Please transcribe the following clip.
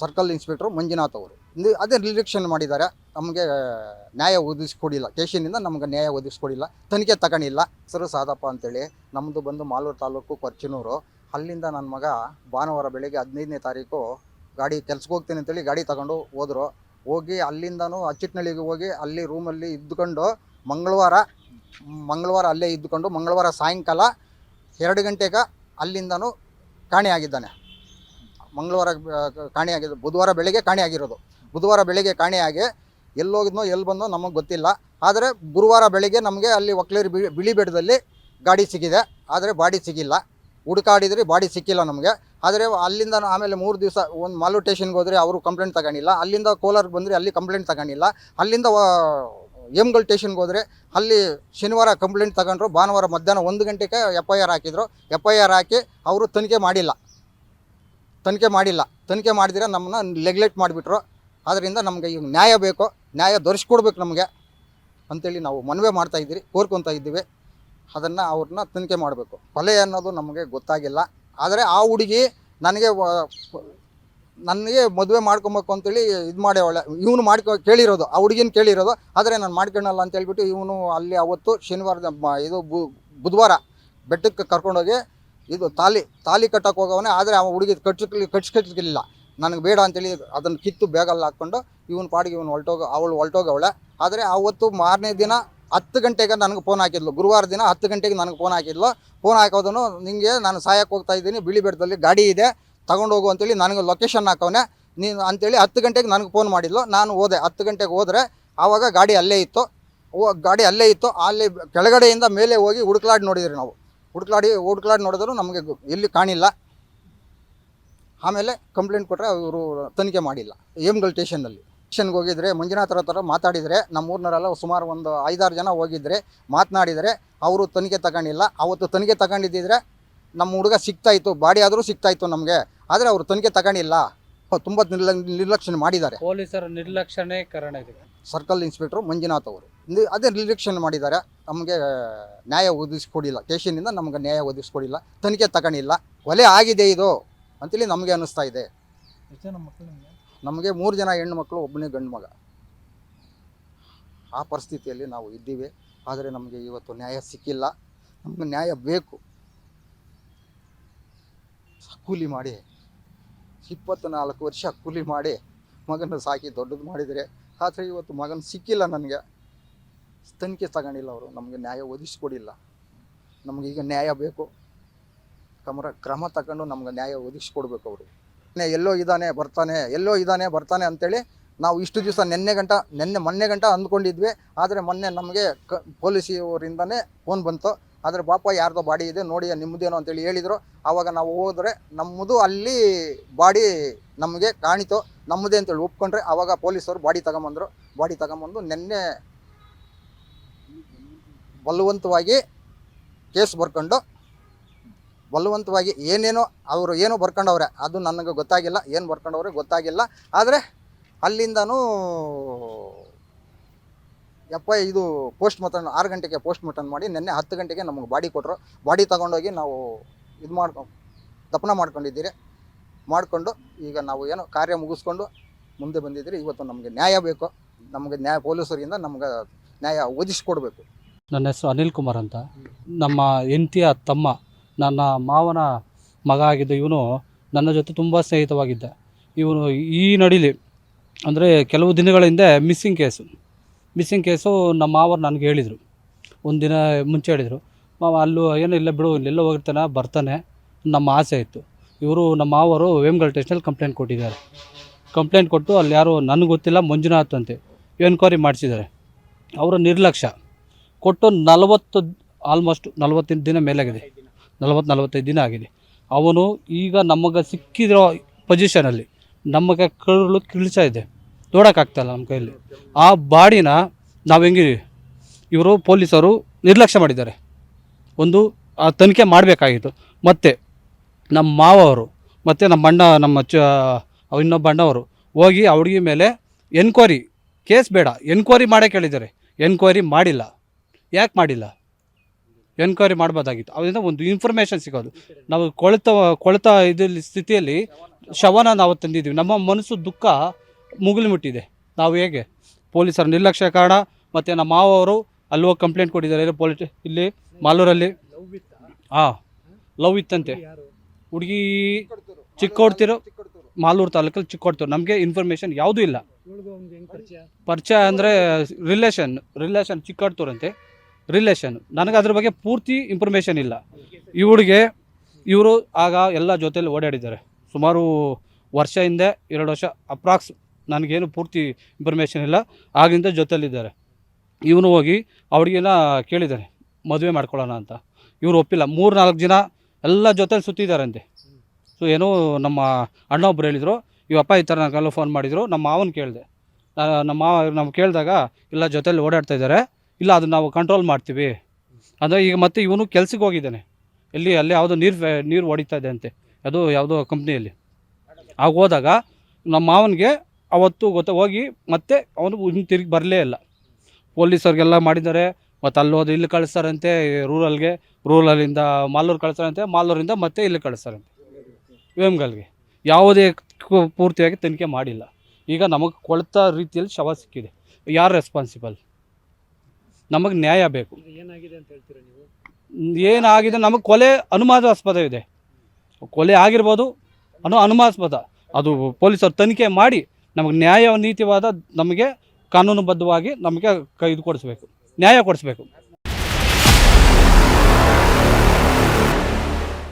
Circle inspector Manjunath ಅವರು. ಅದೇ ನಿರೀಕ್ಷಣೆ ಮಾಡಿದ್ದಾರೆ. ನಮಗೆ ನ್ಯಾಯ ಒದಗಿಸ್ಕೊಡಿಲ್ಲ. ಸ್ಟೇಷನಿಂದ ನಮಗೆ ನ್ಯಾಯ ಒದಗಿಸ್ಕೊಡಿಲ್ಲ. ತನಿಖೆ ತಗೊಂಡಿಲ್ಲ. ಸರ್, ಸಾದಪ್ಪ ಅಂತೇಳಿ. ನಮ್ಮದು ಬಂದು ಮಾಲೂರು ತಾಲೂಕು ಕೊರ್ಚನೂರು. ಅಲ್ಲಿಂದ ನನ್ನ ಮಗ ಭಾನುವಾರ ಬೆಳಗ್ಗೆ ಹದಿನೈದನೇ ತಾರೀಕು ಗಾಡಿ ಕೆಲ್ಸಕ್ಕೆ ಹೋಗ್ತೀನಿ ಅಂತೇಳಿ ಗಾಡಿ ತಗೊಂಡು ಹೋದರು. ಹೋಗಿ ಅಲ್ಲಿಂದನೂ ಅಚ್ಚಿಟ್ನಳ್ಳಿಗೆ ಹೋಗಿ ಅಲ್ಲಿ ರೂಮಲ್ಲಿ ಇದ್ದುಕೊಂಡು ಮಂಗಳವಾರ ಮಂಗಳವಾರ ಅಲ್ಲೇ ಇದ್ದುಕೊಂಡು ಮಂಗಳವಾರ ಸಾಯಂಕಾಲ ಎರಡು ಗಂಟೆಗೆ ಅಲ್ಲಿಂದನೂ ಕಾಣೆಯಾಗಿದ್ದಾನೆ. ಮಂಗಳವಾರ ಕಾಣೆಯಾಗಿದ್ದು ಬುಧವಾರ ಬೆಳಗ್ಗೆ ಕಾಣೆಯಾಗಿರೋದು. ಬುಧವಾರ ಬೆಳಗ್ಗೆ ಕಾಣೆಯಾಗಿ ಎಲ್ಲೋಗಿದ್ನೋ ಎಲ್ಲಿ ಬಂದೋ ನಮಗೆ ಗೊತ್ತಿಲ್ಲ. ಆದರೆ ಗುರುವಾರ ಬೆಳಗ್ಗೆ ನಮಗೆ ಅಲ್ಲಿ ಒಕ್ಲೇರಿ ಬಿಳಿ ಬೆಟ್ಟದಲ್ಲಿ ಗಾಡಿ ಸಿಕ್ಕಿದೆ. ಆದರೆ ಬಾಡಿ ಸಿಗಿಲ್ಲ ಹುಡುಕಾಡಿದ್ರಿ ಬಾಡಿ ಸಿಕ್ಕಿಲ್ಲ ನಮಗೆ. ಆದರೆ ಅಲ್ಲಿಂದ ಆಮೇಲೆ ಮೂರು ದಿವಸ ಒಂದು ಮಾಲು ಟೇಷನ್ಗೆ ಹೋದರೆ ಅವರು ಕಂಪ್ಲೇಂಟ್ ತಗೊಂಡಿಲ್ಲ. ಅಲ್ಲಿಂದ ಕೋಲಾರ್ಗೆ ಬಂದರೆ ಅಲ್ಲಿ ಕಂಪ್ಲೇಂಟ್ ತಗೊಂಡಿಲ್ಲ. ಅಲ್ಲಿಂದ ಎಮ್ಗಲ್ ಟೇಷನ್ಗೆ ಹೋದರೆ ಅಲ್ಲಿ ಶನಿವಾರ ಕಂಪ್ಲೇಂಟ್ ತಗೊಂಡ್ರು. ಭಾನುವಾರ ಮಧ್ಯಾಹ್ನ ಒಂದು ಗಂಟೆಗೆ ಎಫ್ ಐ ಆರ್ ಹಾಕಿದ್ರು. ಎಫ್ ಐ ಆರ್ ಹಾಕಿ ಅವರು ತನಿಖೆ ಮಾಡಿಲ್ಲ. ತನಿಖೆ ಮಾಡಿಲ್ಲ. ತನಿಖೆ ಮಾಡಿದಿರ ನಮ್ಮನ್ನ ನೆಗ್ಲೆಕ್ಟ್ ಮಾಡಿಬಿಟ್ರು. ಆದ್ದರಿಂದ ನಮಗೆ ಈಗ ನ್ಯಾಯ ಬೇಕು. ನ್ಯಾಯ ದೊರೆಸ್ಕೊಡ್ಬೇಕು ನಮಗೆ ಅಂತೇಳಿ ನಾವು ಮನವಿ ಮಾಡ್ತಾ ಇದ್ದೀರಿ, ಕೋರ್ಕೊತಾ ಇದ್ದೀವಿ. ಅದನ್ನು ಅವ್ರನ್ನ ತನಿಖೆ ಮಾಡಬೇಕು. ಕೊಲೆ ಅನ್ನೋದು ನಮಗೆ ಗೊತ್ತಾಗಿಲ್ಲ. ಆದರೆ ಆ ಹುಡುಗಿ ನನಗೆ ನನಗೆ ಮದುವೆ ಮಾಡ್ಕೊಬೇಕು ಅಂತೇಳಿ ಇದು ಮಾಡ್ಯಾವಳೆ. ಇವನು ಮಾಡ್ಕೊ, ಕೇಳಿರೋದು. ಆ ಹುಡುಗಿನ ಕೇಳಿರೋದು. ಆದರೆ ನಾನು ಮಾಡ್ಕೊಳಲ್ಲ ಅಂತ ಹೇಳ್ಬಿಟ್ಟು ಇವನು ಅಲ್ಲಿ ಅವತ್ತು ಶನಿವಾರದ ಇದು ಬುಧವಾರ ಬೆಟ್ಟಕ್ಕೆ ಕರ್ಕೊಂಡೋಗಿ ಇದು ತಾಲಿ ತಾಲಿ ಕಟ್ಟಕ್ಕೆ ಹೋಗವನೇ, ಆದರೆ ಅವ ಹುಡುಗಿ ಕಟ್ಸಕ್ಕೆ ಕಟ್ಸ್ಕಲಿಲ್ಲ ನನಗೆ ಬೇಡ ಅಂತೇಳಿ ಅದನ್ನು ಕಿತ್ತು ಬ್ಯಾಗಲ್ಲಿ ಹಾಕ್ಕೊಂಡು ಇವನು ಪಾಡಿಗೆ ಇವನು ಹೊಲ್ಟೋಗ, ಅವಳು ಹೊಲ್ಟೋಗವಳೆ. ಆದರೆ ಅವತ್ತು ಮಾರನೇ ದಿನ ಹತ್ತು ಗಂಟೆಗೆ ನನಗೆ ಫೋನ್ ಹಾಕಿದ್ಲು. ಗುರುವಾರ ದಿನ ಹತ್ತು ಗಂಟೆಗೆ ನನಗೆ ಫೋನ್ ಹಾಕಿದ್ಲು. ಫೋನ್ ಹಾಕೋದನ್ನು ನಿಂಗೆ ನಾನು ಸಹಾಯಕ್ಕೆ ಹೋಗ್ತಾ ಇದ್ದೀನಿ, ಬಿಳಿ ಬೆಟ್ಟದಲ್ಲಿ ಗಾಡಿ ಇದೆ ಹೋಗು ಅಂತೇಳಿ ನನಗೆ ಲೊಕೇಶನ್ ಹಾಕವನೆ. ನೀನು ಅಂತೇಳಿ ಹತ್ತು ಗಂಟೆಗೆ ನನಗೆ ಫೋನ್ ಮಾಡಿದ್ಲು. ನಾನು ಹೋದೆ. ಹತ್ತು ಗಂಟೆಗೆ ಹೋದರೆ ಆವಾಗ ಗಾಡಿ ಅಲ್ಲೇ ಇತ್ತು. ಗಾಡಿ ಅಲ್ಲೇ ಇತ್ತು. ಅಲ್ಲಿ ಕೆಳಗಡೆಯಿಂದ ಮೇಲೆ ಹೋಗಿ ಹುಡುಕ್ಲಾಡಿ ನೋಡಿದ್ರಿ ನಾವು. ಹುಡುಕ್ಲಾಡಿ ಹುಡುಕ್ಲಾಡಿ ನೋಡಿದ್ರು ನಮಗೆ ಎಲ್ಲಿ ಕಾಣಿಲ್ಲ. ಆಮೇಲೆ ಕಂಪ್ಲೇಂಟ್ ಕೊಟ್ಟರೆ ಅವರು ತನಿಖೆ ಮಾಡಿಲ್ಲ ಏಮ್ಗಲ್ ಸ್ಟೇಷನ್ನಲ್ಲಿ. ಸ್ಟೇಷನ್ಗೆ ಹೋಗಿದ್ರೆ ಮಂಜುನಾಥರ ಥರ ಮಾತಾಡಿದರೆ ನಮ್ಮೂರಿನವರೆಲ್ಲ ಸುಮಾರು ಒಂದು ಐದಾರು ಜನ ಹೋಗಿದ್ರೆ ಮಾತನಾಡಿದರೆ ಅವರು ತನಿಖೆ ತಗೊಂಡಿಲ್ಲ. ಅವತ್ತು ತನಿಖೆ ತಗೊಂಡಿದ್ದಿದ್ರೆ ನಮ್ಮ ಹುಡುಗ ಸಿಗ್ತಾಯಿತ್ತು ಬಾಡಿ ಆದರೂ ಸಿಗ್ತಾಯಿತ್ತು ನಮಗೆ. ಆದರೆ ಅವರು ತನಿಖೆ ತಗೊಂಡಿಲ್ಲ. ತುಂಬ ನಿರ್ಲ ನಿರ್ಲಕ್ಷ್ಯ ಮಾಡಿದ್ದಾರೆ. ಪೊಲೀಸರ ನಿರ್ಲಕ್ಷಣೆ ಕಾರಣ ಇದೆ. ಸರ್ಕಲ್ ಇನ್ಸ್ಪೆಕ್ಟ್ರು ಮಂಜುನಾಥ್ ಅವರು. ಅದೇ ನಿರ್ಲಕ್ಷ್ಯ ಮಾಡಿದ್ದಾರೆ. ನಮಗೆ ನ್ಯಾಯ ಒದಗಿಸ್ಕೊಡಿಲ್ಲ. ಸ್ಟೇಷನಿಂದ ನಮಗೆ ನ್ಯಾಯ ಒದಗಿಸ್ಕೊಡಿಲ್ಲ. ತನಿಖೆ ತಗೊಂಡಿಲ್ಲ. ಒಲೆ ಆಗಿದೆ ಇದು ಅಂತೇಳಿ ನಮಗೆ ಅನ್ನಿಸ್ತಾ ಇದೆ. ಎಷ್ಟು ಜನ ಮಕ್ಕಳು ನಿಮಗೆ? ನಮಗೆ ಮೂರು ಜನ ಹೆಣ್ಣು ಮಕ್ಕಳು ಒಬ್ಬನೇ ಗಂಡು ಮಗ. ಆ ಪರಿಸ್ಥಿತಿಯಲ್ಲಿ ನಾವು ಇದ್ದೀವಿ. ಆದರೆ ನಮಗೆ ಇವತ್ತು ನ್ಯಾಯ ಸಿಕ್ಕಿಲ್ಲ. ನಮಗೆ ನ್ಯಾಯ ಬೇಕು. ಕೂಲಿ ಮಾಡಿ. ಇಪ್ಪತ್ತು ನಾಲ್ಕು ವರ್ಷ ಕೂಲಿ ಮಾಡಿ ಮಗನ ಸಾಕಿ ದೊಡ್ಡದು ಮಾಡಿದರೆ. ಆದರೆ ಇವತ್ತು ಮಗನ ಸಿಕ್ಕಿಲ್ಲ ನನಗೆ. ತನಿಖೆ ತಗೊಂಡಿಲ್ಲ ಅವರು, ನಮಗೆ ನ್ಯಾಯ ಒದಗಿಸ್ಕೊಡಿಲ್ಲ ಈಗ ನ್ಯಾಯ ಬೇಕು. ಕ್ರಮ ಕ್ರಮ ತಗೊಂಡು ನಮ್ಗೆ ನ್ಯಾಯ ಒದಗಿಸ್ಕೊಡ್ಬೇಕು ಅವರು. ಎಲ್ಲೋ ಇದ್ದಾನೆ, ಬರ್ತಾನೆ, ಎಲ್ಲೋ ಇದ್ದಾನೆ, ಬರ್ತಾನೆ ಅಂತೇಳಿ ನಾವು ಇಷ್ಟು ದಿವಸ ನಿನ್ನೆ ಗಂಟ, ನಿನ್ನೆ ಮೊನ್ನೆ ಗಂಟ ಅಂದ್ಕೊಂಡಿದ್ವಿ. ಆದರೆ ಮೊನ್ನೆ ನಮಗೆ ಕ ಪೊಲೀಸಿಯವರಿಂದನೇ ಫೋನ್ ಬಂತು. ಆದರೆ ಪಾಪ ಯಾರ್ದೋ ಬಾಡಿ ಇದೆ, ನೋಡಿ ನಿಮ್ಮದೇನೋ ಅಂತೇಳಿ ಹೇಳಿದರು. ಆವಾಗ ನಾವು ಹೋದರೆ ನಮ್ಮದು ಅಲ್ಲಿ ಬಾಡಿ ನಮಗೆ ಕಾಣಿತು. ನಮ್ಮದೇ ಅಂತೇಳಿ ಒಪ್ಕೊಂಡ್ರೆ ಆವಾಗ ಪೊಲೀಸರು ಬಾಡಿ ತಗೊಂಬಂದರು. ಬಾಡಿ ತಗೊಂಬಂದು ನಿನ್ನೆ ಬಲವಂತವಾಗಿ ಕೇಸ್ ಬರ್ಕೊಂಡು, ಬಲವಂತವಾಗಿ ಏನೇನೋ ಅವರು ಏನೋ ಬರ್ಕೊಂಡವ್ರೆ, ಅದು ನನಗೆ ಗೊತ್ತಾಗಿಲ್ಲ, ಏನು ಬರ್ಕೊಂಡವ್ರೆ ಗೊತ್ತಾಗಿಲ್ಲ. ಆದರೆ ಅಲ್ಲಿಂದನೂ ಯಪ್ಪ ಇದು ಪೋಸ್ಟ್ ಮಟನ್ ಆರು ಗಂಟೆಗೆ ಪೋಸ್ಟ್ ಮಟನ್ ಮಾಡಿ ನಿನ್ನೆ ಹತ್ತು ಗಂಟೆಗೆ ನಮಗೆ ಬಾಡಿ ಕೊಟ್ಟರು ಬಾಡಿ ತಗೊಂಡೋಗಿ ನಾವು ಇದು ಮಾಡ್ಕೊ ದಪನ ಮಾಡ್ಕೊಂಡಿದ್ದೀರಿ. ಮಾಡಿಕೊಂಡು ಈಗ ನಾವು ಏನೋ ಕಾರ್ಯ ಮುಗಿಸ್ಕೊಂಡು ಮುಂದೆ ಬಂದಿದ್ದೀರಿ. ಇವತ್ತು ನಮಗೆ ನ್ಯಾಯ ಬೇಕು. ನಮಗೆ ನ್ಯಾಯ, ಪೊಲೀಸರಿಂದ ನಮ್ಗೆ ನ್ಯಾಯ ಒದಗಿಸ್ಕೊಡ್ಬೇಕು. ನನ್ನ ಹೆಸರು ಅನಿಲ್ ಕುಮಾರ್ ಅಂತ. ನಮ್ಮ ಹೆಂಡತಿಯ ತಮ್ಮ, ನನ್ನ ಮಾವನ ಮಗ ಆಗಿದ್ದ ಇವನು ನನ್ನ ಜೊತೆ ತುಂಬ ಸ್ನೇಹಿತವಾಗಿದ್ದ. ಇವನು ಈ ನಡೀಲಿ, ಅಂದರೆ ಕೆಲವು ದಿನಗಳ ಹಿಂದೆ ಮಿಸ್ಸಿಂಗ್ ಕೇಸು. ಮಿಸ್ಸಿಂಗ್ ಕೇಸು ನಮ್ಮ ಮಾವರು ನನಗೆ ಹೇಳಿದರು. ಒಂದು ದಿನ ಮುಂಚೆ ಹೇಳಿದರು. ಮಾವ, ಅಲ್ಲೂ ಏನೋ ಇಲ್ಲ ಬಿಡು, ಇಲ್ಲೆಲ್ಲ ಹೋಗಿರ್ತಾನೆ, ಬರ್ತಾನೆ, ನಮ್ಮ ಆಸೆ ಇತ್ತು. ಇವರು ನಮ್ಮ ಮಾವರು ವೇಮ್ಗಲ್ ಟೇಷನಲ್ಲಿ ಕಂಪ್ಲೇಂಟ್ ಕೊಟ್ಟಿದ್ದಾರೆ. ಕಂಪ್ಲೇಂಟ್ ಕೊಟ್ಟು ಅಲ್ಲಿ ಯಾರು ನನಗೆ ಗೊತ್ತಿಲ್ಲ, ಮಂಜುನಾಥ್ ಅಂತೆ, ಎನ್ಕ್ವೈರಿ ಮಾಡಿಸಿದ್ದಾರೆ. ಅವರ ನಿರ್ಲಕ್ಷ್ಯ ಕೊಟ್ಟು ನಲವತ್ತು ಆಲ್ಮೋಸ್ಟ್ ನಲವತ್ತಿನ ದಿನ ಮೇಲಾಗಿದೆ. ನಲವತ್ತು, ನಲವತ್ತೈದು ದಿನ ಆಗಿದೆ. ಅವನು ಈಗ ನಮಗೆ ಸಿಕ್ಕಿರೋ ಪೊಸಿಷನಲ್ಲಿ ನಮಗೆ ಕರುಳು ಕಿಳಿಸ್ತಾ ಇದೆ. ನೋಡೋಕ್ಕಾಗ್ತಾಯಿಲ್ಲ ನಮ್ಮ ಕೈಯಲ್ಲಿ. ಆ ಬಾಡಿನ ನಾವು ಹೆಂಗಿದ್ದೀವಿ? ಇವರು ಪೊಲೀಸರು ನಿರ್ಲಕ್ಷ್ಯ ಮಾಡಿದ್ದಾರೆ. ಒಂದು, ಆ ತನಿಖೆ ಮಾಡಬೇಕಾಗಿತ್ತು. ಮತ್ತು ನಮ್ಮ ಮಾವವರು, ಮತ್ತು ನಮ್ಮ ಅಣ್ಣ, ನಮ್ಮ ಚ, ಇನ್ನೊಬ್ಬ ಅಣ್ಣವರು ಹೋಗಿ ಆ ಹುಡುಗಿ ಮೇಲೆ ಎನ್ಕ್ವೈರಿ ಕೇಸ್ ಬೇಡ. ಎನ್ಕ್ವೈರಿ ಮಾಡೇ ಕೇಳಿದ್ದಾರೆ. ಎನ್ಕ್ವೈರಿ ಮಾಡಿಲ್ಲ. ಯಾಕೆ ಮಾಡಿಲ್ಲ? ಎನ್ಕ್ವೈರಿ ಮಾಡ್ಬೋದಾಗಿತ್ತು. ಅದರಿಂದ ಒಂದು ಇನ್ಫಾರ್ಮೇಷನ್ ಸಿಗೋದು. ನಾವು ಕೊಳೆತ ಕೊಳೆತ ಇದರಲ್ಲಿ, ಸ್ಥಿತಿಯಲ್ಲಿ ಶವನ ನಾವು ತಂದಿದ್ದೀವಿ. ನಮ್ಮ ಮನಸ್ಸು ದುಃಖ ಮುಗಿಲು ಮುಟ್ಟಿದೆ. ನಾವು ಹೇಗೆ? ಪೊಲೀಸರ ನಿರ್ಲಕ್ಷ್ಯ ಕಾರಣ, ಮತ್ತು ನಮ್ಮ ಮಾವವರು ಅಲ್ಲಿ ಹೋಗಿ ಕಂಪ್ಲೇಂಟ್ ಕೊಟ್ಟಿದ್ದಾರೆ. ಪೊಲೀಸ್ ಇಲ್ಲಿ ಮಾಲೂರಲ್ಲಿ. ಹಾಂ, ಲವ್ ಇತ್ತಂತೆ. ಹುಡುಗಿ ಚಿಕ್ಕೋಡ್ತಿರೋ, ಮಾಲೂರು ತಾಲೂಕಲ್ಲಿ ಚಿಕ್ಕೋಡ್ತಿರೋ. ನಮಗೆ ಇನ್ಫಾರ್ಮೇಷನ್ ಯಾವುದೂ ಇಲ್ಲ. ಪರಿಚಯ? ಅಂದರೆ ರಿಲೇಷನ್ ರಿಲೇಷನ್ ಚಿಕ್ಕಾಡ್ತೂರಂತೆ. ರಿಲೇಷನ್ ನನಗೆ ಅದ್ರ ಬಗ್ಗೆ ಪೂರ್ತಿ ಇನ್ಫಾರ್ಮೇಷನ್ ಇಲ್ಲ. ಇವಳಿಗೆ, ಇವರು ಆಗ ಎಲ್ಲ ಜೊತೆಯಲ್ಲಿ ಓಡಾಡಿದ್ದಾರೆ. ಸುಮಾರು ವರ್ಷ ಹಿಂದೆ, ಎರಡು ವರ್ಷ ಅಪ್ರಾಕ್ಸ್ ನನಗೇನು ಪೂರ್ತಿ ಇನ್ಫಾರ್ಮೇಷನ್ ಇಲ್ಲ. ಆಗಿಂದ ಜೊತೆಯಲ್ಲಿದ್ದಾರೆ ಇವನು ಹೋಗಿ ಅವಳಿಗೆಲ್ಲ ಕೇಳಿದ್ದಾರೆ ಮದುವೆ ಮಾಡ್ಕೊಳ್ಳೋಣ ಅಂತ. ಇವರು ಒಪ್ಪಿಲ್ಲ. ಮೂರು ನಾಲ್ಕು ಜನ ಎಲ್ಲ ಜೊತೆಲಿ ಸುತ್ತಿದ್ದಾರಂತೆ ಸೊ ಏನೋ ನಮ್ಮ ಅಣ್ಣ ಒಬ್ಬರು ಹೇಳಿದರು ಇವಪ್ಪ ಈ ಥರ ನನಗೆಲ್ಲ ಫೋನ್ ಮಾಡಿದರು. ನಮ್ಮ ಮಾವನ ಕೇಳಿದೆ. ನಮ್ಮ ಮಾವ ನಾವು ಕೇಳಿದಾಗ, ಇಲ್ಲ ಜೊತೆಲಿ ಓಡಾಡ್ತಾ ಇದ್ದಾರೆ ಇಲ್ಲ ಅದು ನಾವು ಕಂಟ್ರೋಲ್ ಮಾಡ್ತೀವಿ. ಅಂದರೆ ಈಗ ಮತ್ತೆ ಇವನು ಕೆಲ್ಸಕ್ಕೆ ಹೋಗಿದ್ದಾನೆ. ಎಲ್ಲಿ, ಅಲ್ಲಿ ಯಾವುದೋ ನೀರು ನೀರು ಹೊಡಿತಾ ಇದೆ ಅಂತೆ. ಅದು ಯಾವುದೋ ಕಂಪ್ನಿಯಲ್ಲಿ ಆಗ ಹೋದಾಗ ನಮ್ಮ ಮಾವನಿಗೆ ಅವತ್ತು ಗೊತ್ತ, ಹೋಗಿ ಮತ್ತೆ ಅವನು ಇನ್ನು ತಿರುಗಿ ಬರಲೇ ಇಲ್ಲ. ಪೊಲೀಸರಿಗೆಲ್ಲ ಮಾಡಿದ್ದಾರೆ. ಮತ್ತು ಅಲ್ಲಿ ಹೋದ್ರೆ ಇಲ್ಲಿ ಕಳಿಸ್ತಾರಂತೆ, ರೂರಲ್ಗೆ. ರೂರಲ್ಲಿಂದ ಮಾಲೂರು ಕಳಿಸ್ತಾರಂತೆ, ಮಾಲೂರಿಂದ ಮತ್ತೆ ಇಲ್ಲಿ ಕಳಿಸ್ತಾರಂತೆ. ವೇಮ್ಗಲ್ಗೆ. ಯಾವುದೇ ಪೂರ್ತಿಯಾಗಿ ತನಿಖೆ ಮಾಡಿಲ್ಲ. ಈಗ ನಮಗೆ ಕೊಳ್ತ ರೀತಿಯಲ್ಲಿ ಶವ ಸಿಕ್ಕಿದೆ. ಯಾರು ರೆಸ್ಪಾನ್ಸಿಬಲ್ ನಮಗೆ ನ್ಯಾಯ ಬೇಕು. ಏನಾಗಿದೆ ಅಂತ ಹೇಳ್ತೀರಾ ನೀವು? ಏನಾಗಿದೆ? ನಮಗೆ ಕೊಲೆ ಅನುಮಾನಾಸ್ಪದ ಇದೆ. ಕೊಲೆ ಆಗಿರ್ಬೋದು ಅನ್ನೋ ಅನುಮಾನಾಸ್ಪದ. ಅದು ಪೊಲೀಸರು ತನಿಖೆ ಮಾಡಿ ನಮಗೆ ನ್ಯಾಯ ನೀತಿವಾದ ನಮಗೆ ಕಾನೂನುಬದ್ಧವಾಗಿ ನಮಗೆ ಕೈ ಇದು ಕೊಡಿಸ್ಬೇಕು. ನ್ಯಾಯ ಕೊಡಿಸ್ಬೇಕು.